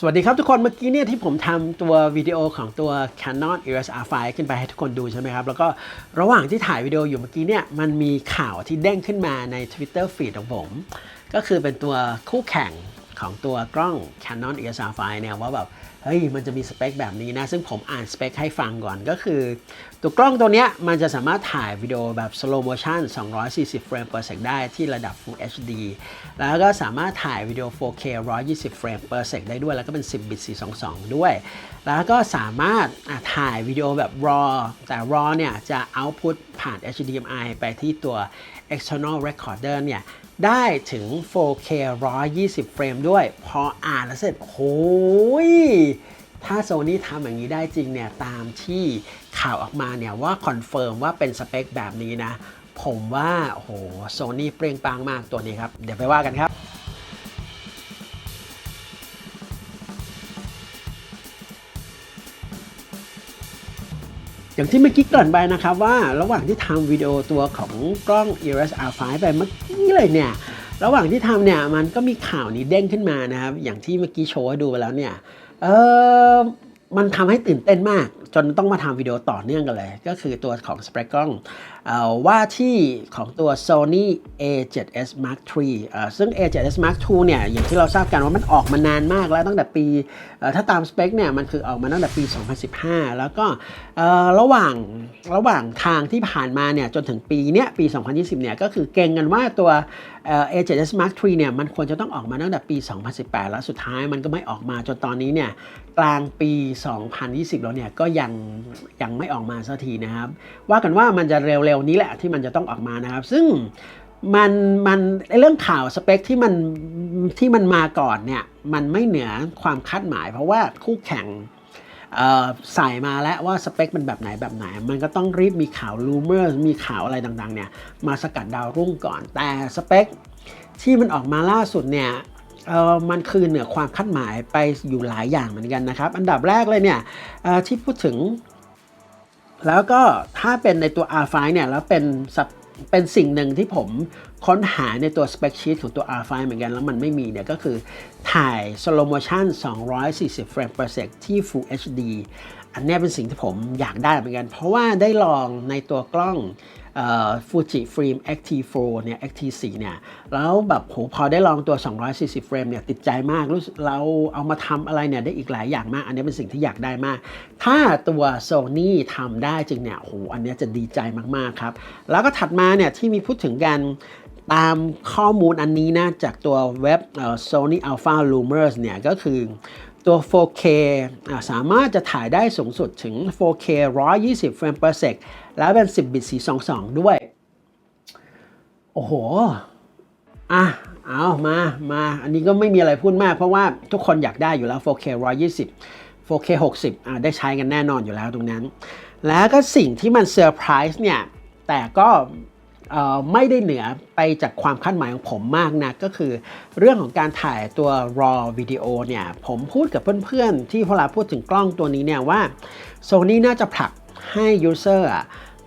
สวัสดีครับทุกคนเมื่อกี้เนี่ยที่ผมทำตัววิดีโอของตัว Canon EOS R5 ขึ้นไปให้ทุกคนดูใช่ไหมครับ แล้วก็ระหว่างที่ถ่ายวิดีโออยู่เมื่อกี้เนี่ยมันมีข่าวที่เด้งขึ้นมาใน Twitter feed ของผม ก็คือเป็นตัวคู่แข่ง ของตัวกล้อง Canon EOS R5 เนี่ยว่าแบบเฮ้ยมันจะมีสเปคแบบนี้นะ ซึ่งผมอ่านสเปคให้ฟังก่อนก็คือ ตัวกล้องตัวเนี้ยมันจะสามารถถ่ายวิดีโอแบบ slow motion 240 เฟรม per second ได้ที่ระดับ Full HD แล้วก็สามารถถ่ายวิดีโอ 4K 120 เฟรม per second ได้ด้วย แล้วก็เป็น 10 บิต 422 ด้วย แล้วก็สามารถถ่ายวิดีโอแบบ RAW แต่ RAW เนี่ยจะ output ผ่าน HDMI ไปที่ตัว external recorder เนี่ยได้ถึง 4K 120 เฟรมด้วย พออ่านแล้วเสร็จโอ้ยถ้าโซนี่ทำอย่างนี้ได้จริงเนี่ยตามที่ข่าวออกมาเนี่ยว่าคอนเฟิร์มว่าเป็นสเปคแบบนี้นะ ผมว่าโอ้โหโซนี่เปล่งปังมากตัวนี้ครับ เดี๋ยวไปว่ากันครับ อย่างที่เมื่อกี้เกริ่นไปนะครับว่าระหว่างที่ทำวิดีโอตัวของกล้อง EOS R5 ไปเมื่อกี้เลยเนี่ย ระหว่างที่ทำเนี่ยมันก็มีข่าวนี้เด้งขึ้นมานะครับ อย่างที่เมื่อกี้โชว์ให้ดูไปแล้วเนี่ย เออมันทำให้ตื่นเต้นมาก จนต้องมาทำวิดีโอต่อเนื่องกันเลย ก็คือตัวของสเปรกล้องว่าที่ของตัว Sony A7S Mark III ซึ่ง A7S Mark II เนี่ยอย่างที่เราทราบกันว่ามันออกมานานมากแล้วตั้งแต่ปี ถ้าตามสเปคเนี่ยมันคือออกมาตั้งแต่ปี 2015 แล้วก็ระหว่างระหว่างทางที่ผ่านมาเนี่ยจนถึงปีเนี้ยปี 2020 เนี่ยก็คือเก่งกันว่าตัว เอ่อ A7S Mark III เนี่ยมันควรจะต้องออกมาตั้งแต่ปี 2018 แล้วสุดท้ายมันก็ไม่ออกมาจนตอนนี้เนี่ยกลางปี 2020 แล้วเนี่ยก็ยังยังไม่ออกมาสักทีนะครับ ว่ากันว่ามันจะเร็วๆนี้แหละที่มันจะต้องออกมานะครับ ซึ่งมันมันเรื่องข่าวสเปคที่มันที่มันมาก่อนเนี่ยมันไม่เหนือความคาดหมาย เพราะว่าคู่แข่ง ใส่มาแล้วว่าสเปคเป็นแบบไหนแบบไหน มันก็ต้องรีบมีข่าวรูเมอร์มีข่าวอะไรต่างๆเนี่ยมาสกัดดาวรุ่งก่อน แต่สเปคที่มันออกมาล่าสุดเนี่ยมันคือเหนือความคาดหมายไปอยู่หลายอย่างเหมือนกันนะครับ อันดับแรกเลยเนี่ยที่พูดถึง แล้วก็ถ้าเป็นในตัว R5 เนี่ยแล้วเป็นเป็นสิ่งหนึ่งที่ผมค้นหาในตัว spec sheet ของตัว R5 เหมือนกัน แล้วมันไม่มีเนี่ยก็คือ ถ่าย slow motion 240 เฟรม per sec ที่ Full HD อันนี้เป็นสิ่งที่ผมอยากได้เหมือนกัน เพราะว่าได้ลองในตัวกล้องฟูจิฟิล์ม Active 4เนี่ย Active 4เนี่ย แล้วแบบโหพอได้ลองตัว 240 เฟรมเนี่ย ติดใจมากรู้เราเอามาทำอะไรเนี่ย ได้อีกหลายอย่างมาก อันนี้เป็นสิ่งที่อยากได้มาก ถ้าตัว Sony ทำได้จริงเนี่ยโหอันนี้จะดีใจมาก ๆ ครับ แล้วก็ถัดมาเนี่ย ที่มีพูดถึงกัน ตามข้อมูลอันนี้นะ จากตัวเว็บ Sony Alpha Lumers เนี่ย ก็คือตัว 4K สามารถจะถ่ายได้สูงสุดถึง 4K 120 เฟรม per sec แล้วเป็น 10 บิต 422 ด้วย โอ้โห อะ เอามา มา อันนี้ก็ไม่มีอะไรพูดมาก เพราะว่าทุกคนอยากได้อยู่แล้ว 4K 120 4K 60 อะ ได้ใช้กันแน่นอนอยู่แล้วตรงนั้น แล้วก็สิ่งที่มันเซอร์ไพรส์เนี่ย แต่ก็ ไม่ได้เหนือไปจากความคาดหมายของผมมากนะก็คือ เรื่องของการถ่ายตัว raw วิดีโอเนี่ย ผมพูดกับเพื่อนๆ ที่พอเราพูดถึงกล้องตัวนี้เนี่ยว่า Sony น่าจะผลักให้ user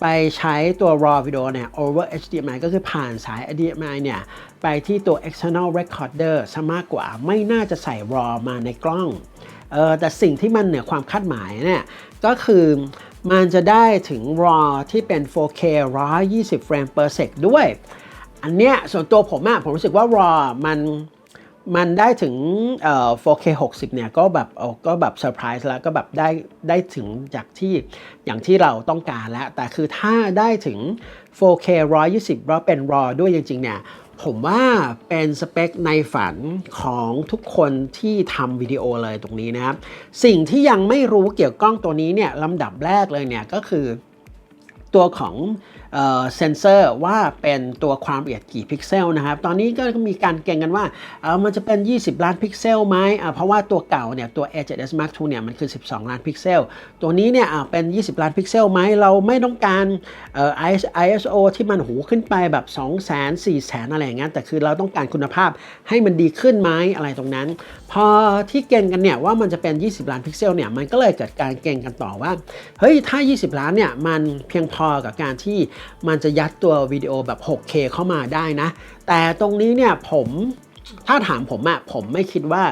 ไปใช้ตัว raw วิดีโอเนี่ย over HDMI ก็คือผ่านสาย HDMI เนี่ย ไปที่ตัว external recorder ซะมากกว่าไม่น่าจะใส่ raw มาในกล้องเออแต่สิ่งที่มันเหนือความคาดหมายเนี่ยก็คือ มันจะได้ถึง RAW ที่เป็น 4K 120เฟรม per sec ด้วย อันเนี้ยส่วนตัวผมอะผมรู้สึกว่า RAW มันมันได้ถึง 4K 60 เนี่ย ก็แบบโอ้ก็แบบเซอร์ไพรส์แล้ว ก็แบบได้ได้ถึงจากที่อย่างที่เราต้องการแล้ว แต่คือถ้าได้ถึง 4K 120แล้วเป็น RAW ด้วยจริง ๆ เนี่ย ผมว่าเป็นสเปคในฝันของทุกคนที่ทำวิดีโอเลยตรงนี้นะครับ สิ่งที่ยังไม่รู้เกี่ยวกับกล้องตัวนี้เนี่ยลำดับแรกเลยเนี่ยก็คือตัวของ เซนเซอร์ว่าเป็นตัวความละเอียดกี่พิกเซลนะครับ ตอนนี้ก็มีการเก่งกันว่าเออมันจะเป็น 20 ล้านพิกเซลไหมเพราะว่าตัวเก่าเนี่ยตัว A7S Mark II เนี่ยมันคือ 12 ล้านพิกเซล ตัวนี้เนี่ยเป็น 20 ล้านพิกเซลไหมเราไม่ต้องการ ISO ที่มันหูขึ้นไปแบบ 2 0 0 0 0 0 4 0 0 0 0อะไรอย่างเงี้ยแต่คือเราต้องการคุณภาพให้มันดีขึ้นไหมอะไรตรงนั้น พอที่เก่งกันเนี่ยว่ามันจะเป็น 20 ล้านพิกเซลเนี่ยมันก็เลยเกิดการเก่งกันต่อว่าเฮ้ยถ้า 20 ล้านเนี่ยมันเพียงพอกับการที่มันจะยัดตัววิดีโอแบบ 6K เข้ามาได้นะ แต่ตรงนี้เนี่ยผมถ้าถามผมอะผมไม่คิดว่า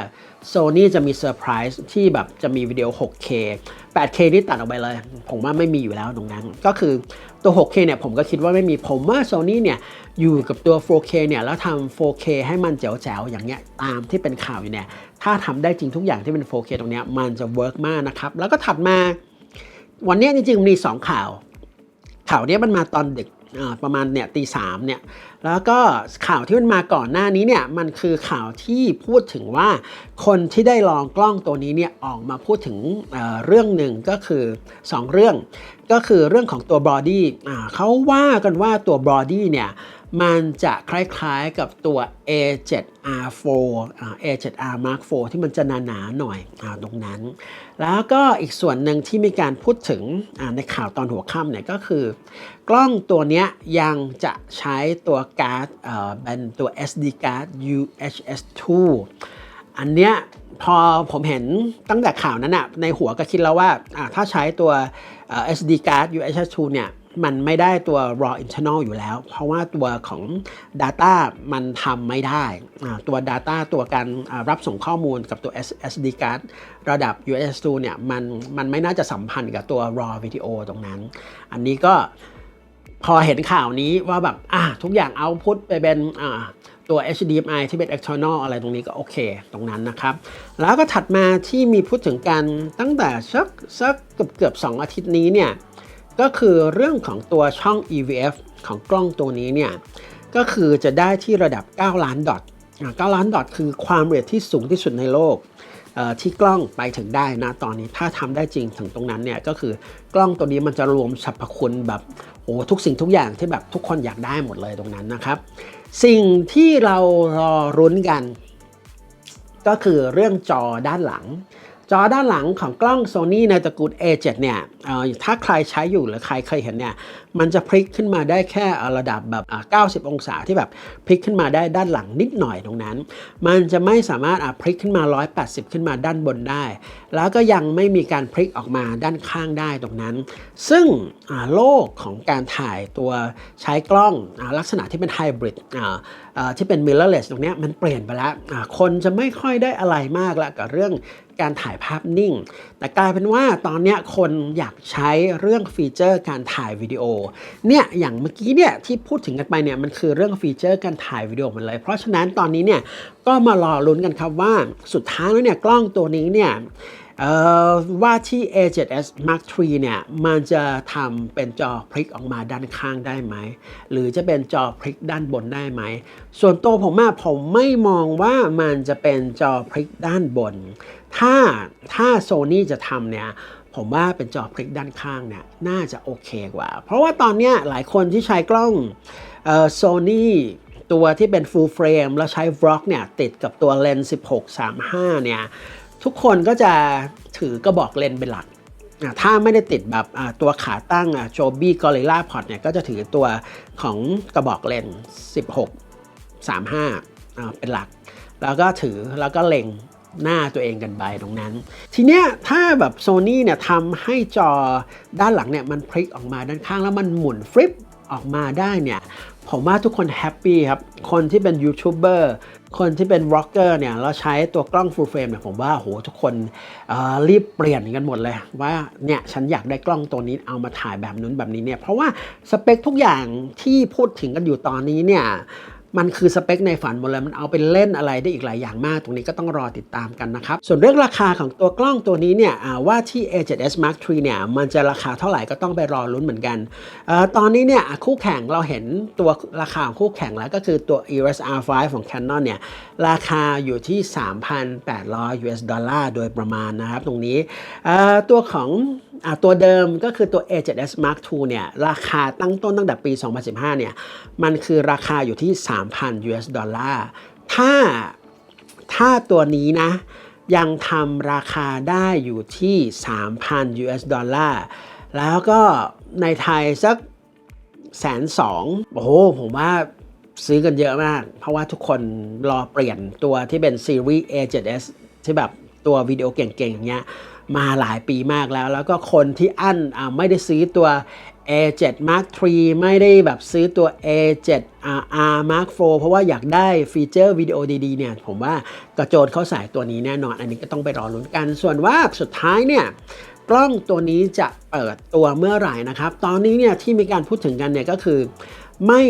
Sony จะมีเซอร์ไพรส์ที่แบบจะมีวิดีโอ 6K 8K นี่ตัดออกไปเลย ผมว่าไม่มีอยู่แล้วตรงนั้น ก็คือตัว 6K เนี่ยผมก็คิดว่าไม่มีผมว่า Sony เนี่ยอยู่กับตัว 4K เนี่ยแล้วทำ 4K ให้มันแจ๋วๆ อย่างเงี้ยตามที่เป็นข่าวอยู่เนี่ย ถ้าทำได้จริงทุกอย่างที่เป็น 4K ตรงเนี้ยมันจะเวิร์กมากนะครับ แล้วก็ถัดมา วันนี้จริงๆมี 2 ข่าว ข่าวนี้มันมาตอนดึกประมาณเนี่ยตีสามเนี่ยแล้วก็ข่าวที่มันมาก่อนหน้านี้เนี่ยมันคือข่าวที่พูดถึงว่าคนที่ได้ลองกล้องตัวนี้เนี่ยออกมาพูดถึงเเรื่องหนึ่งก็คือ 2 เรื่อง ก็คือเรื่องของตัวบอดี้เขาว่ากันว่าตัวบอดี้เนี่ย มันจะคล้ายๆกับตัว A7R4 A7R Mark IV ที่มันจะหนาๆหน่อยอตรงนั้น แล้วก็อีกส่วนหนึ่งที่มีการพูดถึงในข่าวตอนหัวค่ำเนี่ยก็คือ กล้องตัวนี้ยังจะใช้ตัวการ์ดเป็นตัว SD card UHS-2 อันเนี้ยพอผมเห็นตั้งแต่ข่าวนั้นอะในหัวก็คิดแล้วว่าถ้าใช้ตัว SD card UHS-2 เนี่ย มันไม่ได้ตัว raw internal อยู่แล้ว เพราะว่าตัวของ Data มันทำไม่ได้ ตัว Data ตัวการรับส่งข้อมูลกับตัว SD card ระดับ US2 เนี่ยมันมันไม่น่าจะสัมพันธ์กับตัว raw video ตรงนั้น อันนี้ก็พอเห็นข่าวนี้ว่าแบบอะทุกอย่างเอาพุทไปเป็นอ่าตัว HDMI ที่เป็น external อะไรตรงนี้ก็โอเคตรงนั้นนะครับ แล้วก็ถัดมาที่มีพูดถึงกันตั้งแต่สักสักเกือบเกือบสองอาทิตย์นี้เนี่ย ก็คือเรื่องของตัวช่อง EVF ของกล้องตัวนี้เนี่ย ก็คือจะได้ที่ระดับ 9 ล้านดอท9ล้านดอทคือความเร็วที่สูงที่สุดในโลกที่กล้องไปถึงได้นะตอนนี้ถ้าทำได้จริงถึงตรงนั้นเนี่ยก็คือกล้องตัวนี้มันจะรวมสรรพคุณแบบโอ้ทุกสิ่งทุกอย่างที่แบบทุกคนอยากได้หมดเลยตรงนั้นนะครับ สิ่งที่เรารอรุ้นกัน ก็คือเรื่องจอด้านหลัง จอด้านหลังของกล้อง Sony ในตระกูล A7 เนี่ยอ่อถ้าใครใช้อยู่หรือใครเคยเห็นเนี่ยมันจะพลิกขึ้นมาได้แค่ระดับแบบ 90 องศาที่แบบพลิกขึ้นมาได้ด้านหลังนิดหน่อยตรงนั้น มันจะไม่สามารถพลิกขึ้นมา 180 ขึ้นมาด้านบนได้ แล้วก็ยังไม่มีการพลิกออกมาด้านข้างได้ตรงนั้น ซึ่งโลกของการถ่ายตัวใช้กล้องอลักษณะที่เป็นไฮบริดอ่าอ่า ที่เป็น mirrorless ตรงนี้มันเปลี่ยนไปแล้วคนจะไม่ค่อยได้อะไรมากละกับเรื่องการถ่ายภาพนิ่ง แต่กลายเป็นว่าตอนนี้คนอยากใช้เรื่องฟีเจอร์การถ่ายวิดีโอเนี่ยอย่างเมื่อกี้เนี่ยที่พูดถึงกันไปเนี่ยมันคือเรื่องฟีเจอร์การถ่ายวิดีโอหมดเลย เพราะฉะนั้นตอนนี้เนี่ยก็มารอลุ้นกันครับว่าสุดท้ายแล้วเนี่ยกล้องตัวนี้เนี่ย ว่าที่ A7S Mark III เนี่ย มันจะทำเป็นจอพลิกออกมาด้านข้างได้ไหม หรือจะเป็นจอพลิกด้านบนได้ไหม ส่วนตัวผมอะผมไม่มองว่ามันจะเป็นจอพลิกด้านบน ถ้าถ้าโซนี่จะทำเนี่ยผมว่าเป็นจอพลิกด้านข้างเนี่ยน่าจะโอเคกว่า เพราะว่าตอนนี้หลายคนที่ใช้กล้องโซนี่ตัวที่เป็น full frame แล้วใช้ vlog เนี่ยติดกับตัวเลนส์16-35 เนี่ย ทุกคนก็จะถือกระบอกเลนเป็นหลัก ถ้าไม่ได้ติดแบบตัวขาตั้งโจบี้กอริลลาพอดเนี่ยก็จะถือตัวของกระบอกเลน 16 35 เป็นหลัก แล้วก็ถือแล้วก็เล็งหน้าตัวเองกันไปตรงนั้น ทีเนี้ยถ้าแบบโซนี่เนี่ยทำให้จอด้านหลังเนี่ยมันพลิกออกมาด้านข้างแล้วมันหมุนฟลิปออกมาได้เนี่ย ผมว่าทุกคนแฮปปี้ครับ คนที่เป็นยูทูบเบอร์คนที่เป็นร็อกเกอร์เนี่ยเราใช้ตัวกล้องฟูลเฟรมเนี่ยผมว่าโหทุกคนรีบเปลี่ยนกันหมดเลย ว่าเนี่ยฉันอยากได้กล้องตัวนี้เอามาถ่ายแบบนู้นแบบนี้เนี่ยเพราะว่าสเปคทุกอย่างที่พูดถึงกันอยู่ตอนนี้เนี่ย มันคือสเปคในฝันหมดเลยมันเอาไปเล่นอะไรได้อีกหลายอย่างมาก ตรงนี้ก็ต้องรอติดตามกันนะครับ ส่วนเรื่องราคาของตัวกล้องตัวนี้เนี่ยว่าที่ A7S Mark III เนี่ยมันจะราคาเท่าไหร่ก็ต้องไปรอลุ้นเหมือนกันอตอนนี้เนี่ยคู่แข่งเราเห็นตัวราคาของคู่แข่งแล้วก็คือตัว EOS R5 ของ Canon เนี่ยราคาอยู่ที่ 3,800 US ดอลลาร์โดยประมาณนะครับตรงนี้ตัวของ ตัวเดิมก็คือตัว A7S Mark II เนี่ยราคาตั้งต้นตั้งแต่ปี 2015 เนี่ยมันคือราคาอยู่ที่ 3,000 US ดอลลาร์ถ้าถ้าตัวนี้นะ ยังทำราคาได้อยู่ที่ 3,000 US ดอลลาร์แล้วก็ในไทยสักแสนสองโอ้โห ผมว่าซื้อกันเยอะมาก เพราะว่าทุกคนรอเปลี่ยนตัวที่เป็นซีรีส์ A7S ที่แบบตัววิดีโอเก่งๆอย่างเงี้ย มาหลายปีมากแล้ว แล้วก็คนที่อั้นไม่ได้ซื้อตัว A7 Mark III ไม่ได้แบบซื้อตัว A7 R Mark IV เพราะว่าอยากได้ฟีเจอร์วิดีโอดีๆเนี่ย ผมว่ากระโจนเข้าสายตัวนี้แน่นอน อันนี้ก็ต้องไปรอลุ้นกัน ส่วนว่าสุดท้ายเนี่ยกล้องตัวนี้จะเปิดตัวเมื่อไหร่นะครับ ตอนนี้เนี่ยที่มีการพูดถึงกันเนี่ยก็คือไม่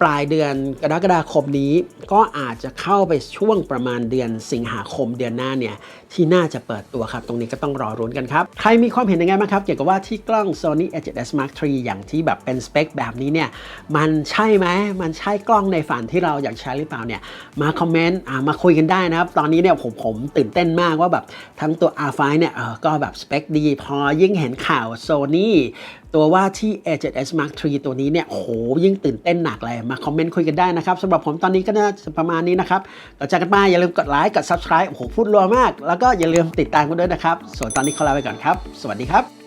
ปลายเดือนกรกฎาคมนี้ ก็อาจจะเข้าไปช่วงประมาณเดือนสิงหาคมเดือนหน้าเนี่ยที่น่าจะเปิดตัวครับ ตรงนี้ก็ต้องรอรุ้นกันครับ ใครมีความเห็นยังไงบ้างครับ เกี่ยวกับว่าที่กล้อง Sony A7S Mark III อย่างที่แบบเป็นสเปคแบบนี้เนี่ย มันใช่ไหมมันใช่กล้องในฝันที่เราอยากใช้หรือเปล่าเนี่ย มาคอมเมนต์มาคุยกันได้นะครับ ตอนนี้เนี่ยผมผมตื่นเต้นมากว่าแบบทั้งตัว R5 เนี่ยเออก็แบบสเปคดี พอยิ่งเห็นข่าว Sony ตัวว่าที่ A7S Mark III ตัวนี้เนี่ยโหยิ่งตื่นเต้นหนักเลย มาคอมเมนต์คุยกันได้นะครับสำหรับผมตอนนี้ก็น่าจะประมาณนี้นะครับต่อจากกันมาอย่าลืมกดไลค์กด Subscribe โอ้โหพูดรัวมากแล้วก็อย่าลืมติดตามกันด้วยนะครับ ส่วนตอนนี้ขอลาไปก่อนครับ สวัสดีครับ